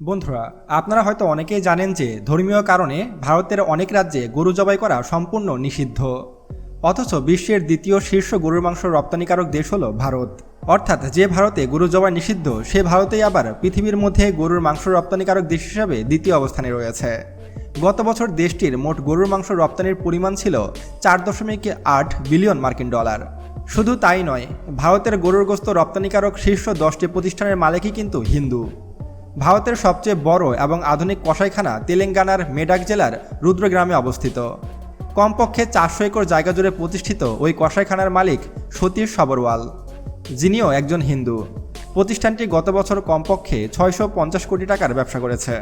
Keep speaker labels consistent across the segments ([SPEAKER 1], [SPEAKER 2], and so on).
[SPEAKER 1] বন্ধুরা, আপনারা হয়তো অনেকেই জানেন যে ধর্মীয় কারণে ভারতের অনেক রাজ্যে গরু জবাই করা সম্পূর্ণ নিষিদ্ধ। অথচ বিশ্বের দ্বিতীয় শীর্ষ গরুর মাংস রপ্তানিকারক দেশ হল ভারত। অর্থাৎ যে ভারতে গরু জবাই নিষিদ্ধ, সে ভারতেই আবার পৃথিবীর মধ্যে গরুর মাংস রপ্তানিকারক দেশ হিসাবে দ্বিতীয় অবস্থানে রয়েছে। গত বছর দেশটির মোট গরুর মাংস রপ্তানির পরিমাণ ছিল চার দশমিক আট বিলিয়ন মার্কিন ডলার। শুধু তাই নয়, ভারতের গরুর গোস্ত রপ্তানিকারক শীর্ষ দশটি প্রতিষ্ঠানের মালিকই কিন্তু হিন্দু। ভারতের সবচেয়ে বড় এবং আধুনিক কসাইখানা তেলেঙ্গানার মেডাক জেলার রুদ্রগ্রামে অবস্থিত। কমপক্ষে চারশো একর জায়গা জুড়ে প্রতিষ্ঠিত ওই কসাইখানার মালিক সতীশ সবরওয়াল, যিনিও একজন হিন্দু। প্রতিষ্ঠানটি গত বছর কমপক্ষে ছয়শো পঞ্চাশ কোটি টাকার ব্যবসা করেছে।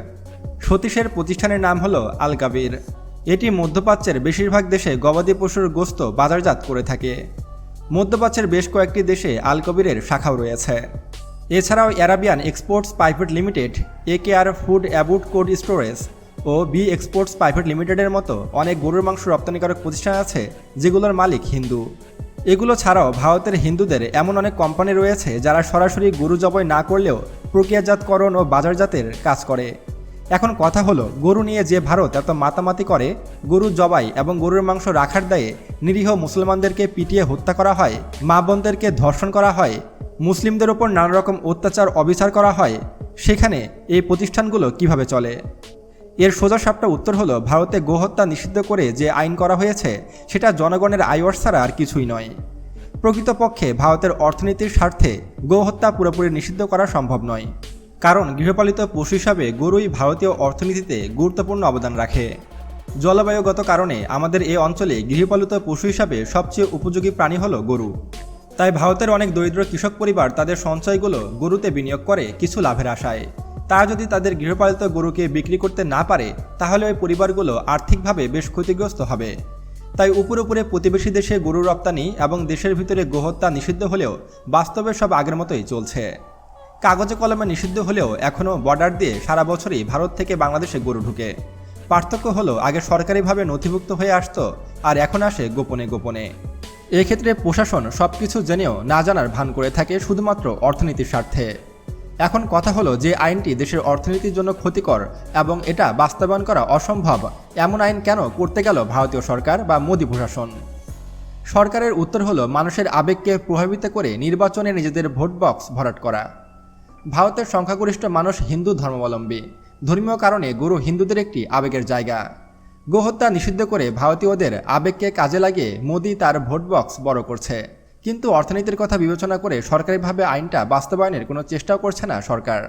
[SPEAKER 1] সতীশের প্রতিষ্ঠানের নাম হলো আল কাবির এটি মধ্যপ্রাচ্যের বেশিরভাগ দেশে গবাদি পশুর গোস্ত বাজারজাত করে থাকে। মধ্যপ্রাচ্যের বেশ কয়েকটি দেশে আল কবিরের শাখাও রয়েছে। এছাড়াও Arabian exports private limited AKR food অ্যাবুট cold storage ও বি এক্সপোর্টস প্রাইভেট লিমিটেডের মতো অনেক গরুর মাংস রপ্তানিকারক প্রতিষ্ঠান আছে যেগুলোর মালিক হিন্দু। এগুলো ছাড়াও ভারতের হিন্দুদের এমন অনেক কোম্পানি রয়েছে যারা সরাসরি গরু জবাই না করলেও প্রক্রিয়াজাতকরণ ও বাজারজাতের কাজ করে। এখন কথা হলো, গরু নিয়ে যে ভারত এত মাতামাতি করে, গরু জবাই এবং গরুর মাংস রাখার দায়ে নিরীহ মুসলমানদেরকে পিটিয়ে হত্যা করা হয়, মা বোনদেরকে ধর্ষণ করা হয় মুসলিমদের ওপর নানা রকম অত্যাচার, অবিচার করা হয়, সেখানে এই প্রতিষ্ঠানগুলো কীভাবে চলে? এর সোজা সাপটা উত্তর হলো, ভারতে গোহত্যা নিষিদ্ধ করে যে আইন করা হয়েছে, সেটা জনগণের আয়স ছাড়া আর কিছুই নয়। প্রকৃতপক্ষে ভারতের অর্থনীতির স্বার্থে গোহত্যা পুরোপুরি নিষিদ্ধ করা সম্ভব নয়, কারণ গৃহপালিত পশু হিসাবে গরুই ভারতীয় অর্থনীতিতে গুরুত্বপূর্ণ অবদান রাখে। জলবায়ুগত কারণে আমাদের এই অঞ্চলে গৃহপালিত পশু হিসাবে সবচেয়ে উপযোগী প্রাণী হলো গরু। তাই ভারতের অনেক দরিদ্র কৃষক পরিবার তাদের সঞ্চয়গুলো গরুতে বিনিয়োগ করে কিছু লাভের আশায়। তারা যদি তাদের গৃহপালিত গরুকে বিক্রি করতে না পারে, তাহলে ওই পরিবারগুলো আর্থিকভাবে বেশ ক্ষতিগ্রস্ত হবে। তাই উপরে উপরে প্রতিবেশী দেশে গরু রপ্তানি এবং দেশের ভিতরে গোহত্যা নিষিদ্ধ হলেও বাস্তবে সব আগের মতোই চলছে। কাগজে কলমে নিষিদ্ধ হলেও এখনও বর্ডার দিয়ে সারা বছরই ভারত থেকে বাংলাদেশে গরু ঢুকে। পার্থক্য হলো, আগে সরকারিভাবে নথিভুক্ত হয়ে আসতো, আর এখন আসে গোপনে গোপনে। এক্ষেত্রে প্রশাসন সব কিছু জেনেও না জানার ভান করে থাকে শুধুমাত্র অর্থনীতির স্বার্থে। এখন কথা হলো যে আইনটি দেশের অর্থনীতির জন্য ক্ষতিকর এবং এটা বাস্তবায়ন করা অসম্ভব। এমন আইন কেন করতে গেল ভারতীয় সরকার বা মোদী প্রশাসন? সরকারের উত্তর হলো মানুষের আবেগকে প্রভাবিত করে নির্বাচনে নিজেদের ভোট বক্স ভরাট করা। ভারতের সংখ্যাগরিষ্ঠ মানুষ হিন্দু ধর্মাবলম্বী। ধর্মীয় কারণে গুরু হিন্দুদের একটি আবেগের জায়গা। গোহত্যা নিষিদ্ধ করে ভারতীয়দের আবেগকে কাজে লাগিয়ে মোদি তার ভোট বক্স বড় করছে। কিন্তু অর্থনীতির কথা বিবেচনা করে সরকারিভাবে আইনটা বাস্তবায়নের কোনো চেষ্টাও করছে না সরকার।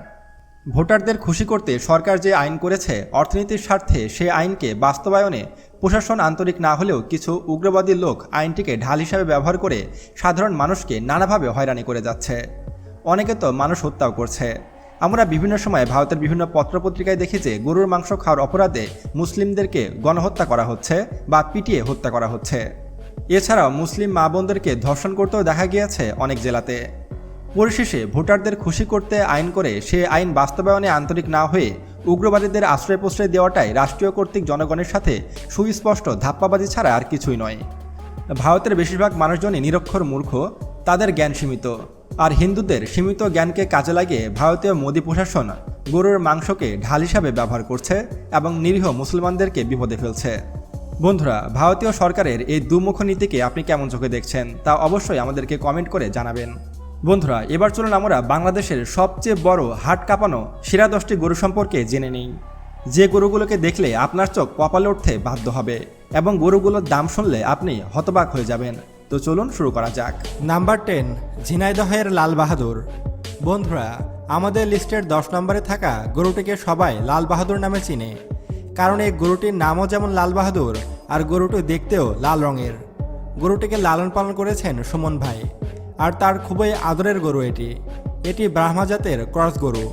[SPEAKER 1] ভোটারদের খুশি করতে সরকার যে আইন করেছে, অর্থনীতির স্বার্থে সে আইনকে বাস্তবায়নে প্রশাসন আন্তরিক না হলেও কিছু উগ্রবাদী লোক আইনটিকে ঢাল হিসাবে ব্যবহার করে সাধারণ মানুষকে নানাভাবে হয়রানি করে যাচ্ছে। অনেকে তো মানুষ হত্যাও করছে। আমরা বিভিন্ন সময় ভারতের বিভিন্ন পত্রপত্রিকায় দেখি যে গরুর মাংস খাওয়ার অপরাধে মুসলিমদেরকে গণহত্যা করা হচ্ছে বা পিটিয়ে হত্যা করা হচ্ছে। এছাড়াও মুসলিম মা বোনদেরকে ধর্ষণ করতেও দেখা গিয়েছে অনেক জেলাতে। পরিশেষে ভোটারদের খুশি করতে আইন করে সে আইন বাস্তবায়নে আন্তরিক না হয়ে উগ্রবাদীদের আশ্রয় প্রশ্রয় দেওয়াটাই রাষ্ট্রীয় কর্তৃক জনগণের সাথে সুস্পষ্ট ধাপ্পাবাজি ছাড়া আর কিছুই নয়। ভারতের বেশিরভাগ মানুষজনই নিরক্ষর মূর্খ, তাদের জ্ঞান সীমিত। আর হিন্দুদের সীমিত জ্ঞানকে কাজে লাগিয়ে ভারতীয় মোদী প্রশাসন গরুর মাংসকে ঢাল হিসাবে ব্যবহার করছে এবং নিরীহ মুসলমানদেরকে বিপদে ফেলছে। বন্ধুরা, ভারতীয় সরকারের এই দুমুখ নীতিকে আপনি কেমন চোখে দেখছেন তা অবশ্যই আমাদেরকে কমেন্ট করে জানাবেন। বন্ধুরা, এবার চলুন আমরা বাংলাদেশের সবচেয়ে বড় হাট কাঁপানো সেরা দশটি গরু সম্পর্কে জেনে নিই। যে গরুগুলোকে দেখলে আপনার চোখ কপালে উঠতে বাধ্য হবে এবং গরুগুলোর দাম শুনলে আপনি হতবাক হয়ে যাবেন। তো চলুন শুরু করা যাক। নাম্বার টেন ঝিনাইদহের লাল বাহাদুর বন্ধুরা, আমাদের লিস্টের দশ নম্বরে থাকা গরুটিকে সবাই লাল বাহাদুর নামে চিনে। কারণ এই গরুটির নামও যেমন লাল বাহাদুর, আর গরুটি দেখতেও লাল রঙের। গরুটিকে লালন পালন করেছেন সুমন ভাই, আর তার খুবই আদরের গরু এটি। এটি ব্রাহ্মা জাতের ক্রস গরু,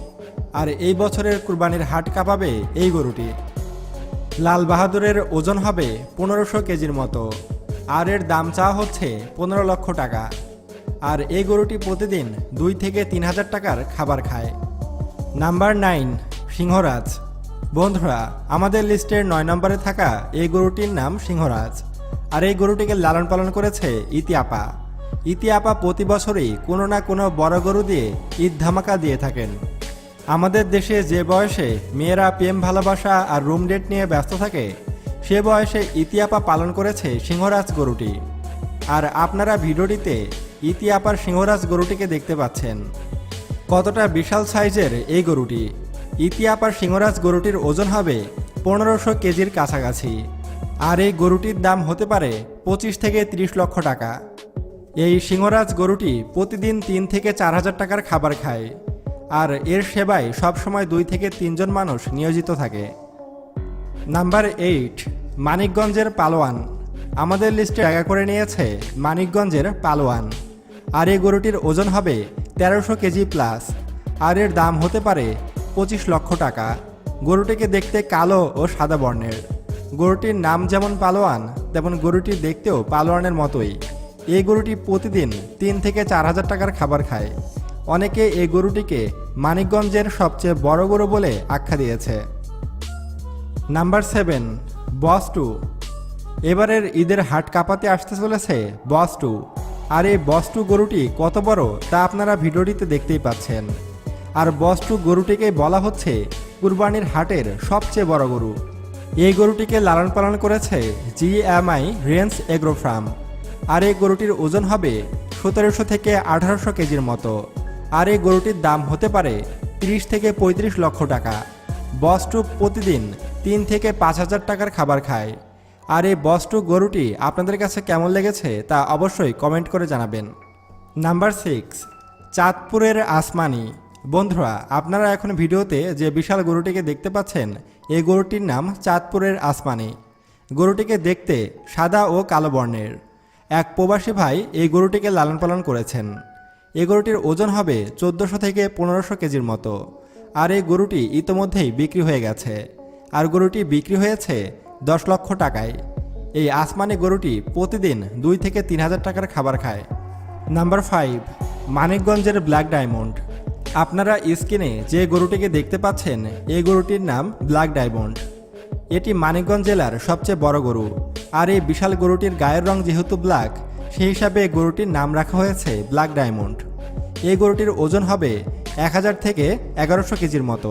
[SPEAKER 1] আর এই বছরের কুরবানির হাট কাঁপাবে এই গরুটি। লাল বাহাদুরের ওজন হবে পনেরোশো কেজির মতো। আর এর দাম চাওয়া হচ্ছে পনেরো লক্ষ টাকা। আর এই গরুটি প্রতিদিন দুই থেকে তিন হাজার টাকার খাবার খায়। Number nine, Singharaj. বন্ধুরা, আমাদের লিস্টের নয় নম্বরে থাকা এই গরুটির নাম সিংহরাজ। আর এই গরুটিকে লালন পালন করেছে ইতিআপা ইতিআপা প্রতি বছরই কোনো না কোনো বড় গরু দিয়ে ঈদ ধামাকা দিয়ে থাকেন। আমাদের দেশে যে বয়সে মেয়েরা প্রেম, ভালোবাসা আর রুম ডেট নিয়ে ব্যস্ত থাকে সে বয়সে ইতিয়াপা পালন করেছে সিংহরাজ গরুটি। আর আপনারা ভিডিওটিতে ইতিয়াপার সিংহরাজ গরুটিকে দেখতে পাচ্ছেন। কতটা বিশাল সাইজের এই গরুটি। ইতিয়াপার সিংহরাজ গরুটির ওজন হবে পনেরোশো কেজির কাছাকাছি। আর এই গরুটির দাম হতে পারে পঁচিশ থেকে তিরিশ লক্ষ টাকা। এই সিংহরাজ গরুটি প্রতিদিন তিন থেকে চার হাজার টাকার খাবার খায়। আর এর সেবায় সবসময় দুই থেকে তিনজন মানুষ নিয়োজিত থাকে। নাম্বার এইট মানিকগঞ্জের পালোয়ান। আমাদের লিস্টে জায়গা করে নিয়েছে মানিকগঞ্জের পালোয়ান। আর এই গরুটির ওজন হবে তেরোশো কেজি প্লাস আর এর দাম হতে পারে পঁচিশ লক্ষ টাকা। গরুটিকে দেখতে কালো ও সাদা বর্ণের। গরুটির নাম যেমন পালোয়ান, তেমন গরুটি দেখতেও পালোয়ানের মতোই। এই গরুটি প্রতিদিন তিন থেকে চার হাজার টাকার খাবার খায়। অনেকে এই গরুটিকে মানিকগঞ্জের সবচেয়ে বড় গরু বলে আখ্যা দিয়েছে। Number seven boss two. এবারের ঈদের হাট কাঁপাতে আসতে চলেছে বস টু। আর এই বস টু গরুটি কত বড় তা আপনারা ভিডিওটিতে দেখতেই পাচ্ছেন। আর বস টু গরুটিকে বলা হচ্ছে কুরবানির হাটের সবচেয়ে বড় গরু। এই গরুটিকে লালন পালন করেছে জিএমআই রেঞ্জ এগ্রো ফার্ম। আর এই গরুটির ওজন হবে সতেরোশো থেকে আঠারোশো কেজির মতো। আর এই গরুটির দাম হতে পারে তিরিশ থেকে পঁয়ত্রিশ লক্ষ টাকা। বস্টু প্রতিদিন তিন থেকে পাঁচ হাজার টাকার খাবার খায়। আর এই বস্টু গরুটি আপনাদের কাছে কেমন লেগেছে তা অবশ্যই কমেন্ট করে জানাবেন। নাম্বার সিক্স, চাঁদপুরের আসমানি। বন্ধুরা, আপনারা এখন ভিডিওতে যে বিশাল গরুটিকে দেখতে পাচ্ছেন, এই গরুটির নাম চাঁদপুরের আসমানি। গরুটিকে দেখতে সাদা ও কালো বর্ণের। এক প্রবাসী ভাই এই গরুটিকে লালন পালন করেছেন। এই গরুটির ওজন হবে চোদ্দোশো থেকে পনেরোশো কেজির মতো। আর এই গরুটি ইতোমধ্যেই বিক্রি হয়ে গেছে। আর গরুটি বিক্রি হয়েছে দশ লক্ষ টাকায়। এই আসমানি গরুটি প্রতিদিন দুই থেকে তিন হাজার টাকার খাবার খায়। নাম্বার ফাইভ, মানিকগঞ্জের ব্ল্যাক ডায়মন্ড। আপনারা স্ক্রিনে যে গরুটিকে দেখতে পাচ্ছেন, এই গরুটির নাম ব্ল্যাক ডায়মন্ড। এটি মানিকগঞ্জ জেলার সবচেয়ে বড় গরু। আর এই বিশাল গরুটির গায়ের রং যেহেতু ব্ল্যাক, সেই হিসাবে গরুটির নাম রাখা হয়েছে ব্ল্যাক ডায়মন্ড। এই গরুটির ওজন হবে এক হাজার থেকে এগারোশো কেজির মতো।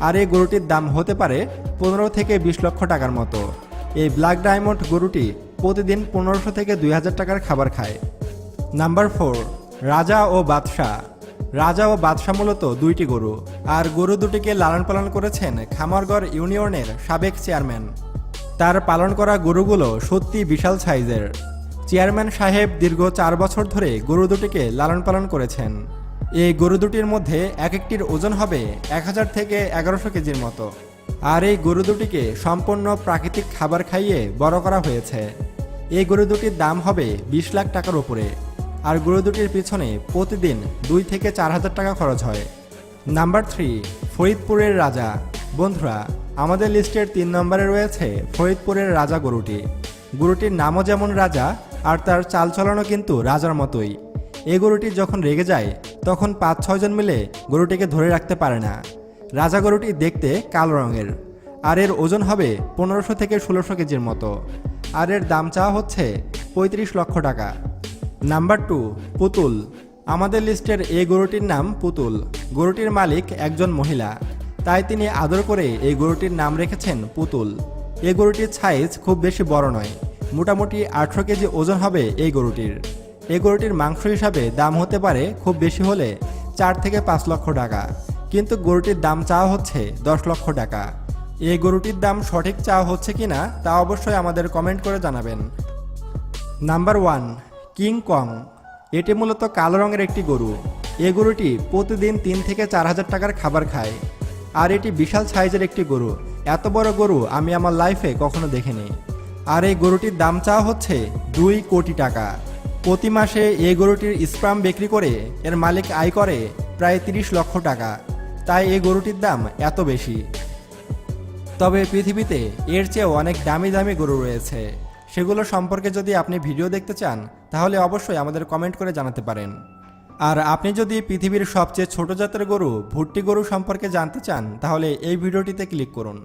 [SPEAKER 1] আর এই গরুটির দাম হতে পারে পনেরো থেকে বিশ লক্ষ টাকার মতো। এই ব্ল্যাক ডায়মন্ড গরুটি প্রতিদিন পনেরোশো থেকে দুই হাজার টাকার খাবার খায়। নাম্বার ফোর রাজা ও বাদশাহ। রাজা ও বাদশাহ মূলত দুইটি গরু, আর গরু দুটিকে লালন পালন করেছেন খামারগড় ইউনিয়নের সাবেক চেয়ারম্যান। তার পালন করা গরুগুলো সত্যি বিশাল সাইজের। চেয়ারম্যান সাহেব দীর্ঘ চার বছর ধরে গরু দুটিকে লালন পালন করেছেন। এই গরু দুটির মধ্যে এক একটির ওজন হবে এক হাজার থেকে এগারোশো কেজির মতো। আর এই গরু দুটিকে সম্পূর্ণ প্রাকৃতিক খাবার খাইয়ে বড় করা হয়েছে। এই গরু দুটির দাম হবে বিশ লাখ টাকার উপরে। আর গরু দুটির পিছনে প্রতিদিন দুই থেকে চার হাজার টাকা খরচ হয়। নাম্বার থ্রি, ফরিদপুরের রাজা। বন্ধুরা, আমাদের লিস্টের তিন নম্বরে রয়েছে ফরিদপুরের রাজা গরুটি। গরুটির নামও যেমন রাজা, আর তার চালচলনও কিন্তু রাজার মতোই। এই গরুটি যখন রেগে যায় তখন পাঁচ ছয়জন মিলে গরুটিকে ধরে রাখতে পারে না। রাজা গরুটি দেখতে কালো রঙের। আর এর ওজন হবে পনেরোশো থেকে ষোলোশো কেজির মতো। আর এর দাম চাওয়া হচ্ছে পঁয়ত্রিশ লক্ষ টাকা। নাম্বার টু, পুতুল। আমাদের লিস্টের এই গরুটির নাম পুতুল। গরুটির মালিক একজন মহিলা। তাই তিনি আদর করে এই গরুটির নাম রেখেছেন পুতুল। এই গরুটির সাইজ খুব বেশি বড় নয়। মোটামুটি আঠেরো কেজি ওজন হবে এই গরুটির। এই গরুটির মাংস হিসাবে দাম হতে পারে খুব বেশি হলে চার থেকে পাঁচ লক্ষ টাকা। কিন্তু গরুটির দাম চাওয়া হচ্ছে দশ লক্ষ টাকা। এই গরুটির দাম সঠিক চাওয়া হচ্ছে কিনা তা অবশ্যই আমাদের কমেন্ট করে জানাবেন। Number one, King Kong. এটি মূলত কালো রঙের একটি গরু। এই গরুটি প্রতিদিন তিন থেকে চার হাজার টাকার খাবার খায়। আর এটি বিশাল সাইজের একটি গরু। এত বড় গরু আমি আমার লাইফে কখনো দেখিনি। আর এই গরুটির দাম চাওয়া হচ্ছে দুই কোটি টাকা। প্রতি মাসে এই গরুটির স্পাম বিক্রি করে এর মালিক আয় করে প্রায় তিরিশ লক্ষ টাকা। তাই এই গরুটির দাম এত বেশি। তবে পৃথিবীতে এর চেয়েও অনেক দামি দামি গরু রয়েছে। সেগুলো সম্পর্কে যদি আপনি ভিডিও দেখতে চান, তাহলে অবশ্যই আমাদের কমেন্ট করে জানাতে পারেন। আর আপনি যদি পৃথিবীর সবচেয়ে ছোট জাতের গরু, ভুট্টি গরু সম্পর্কে জানতে চান, তাহলে এই ভিডিওটিতে ক্লিক করুন।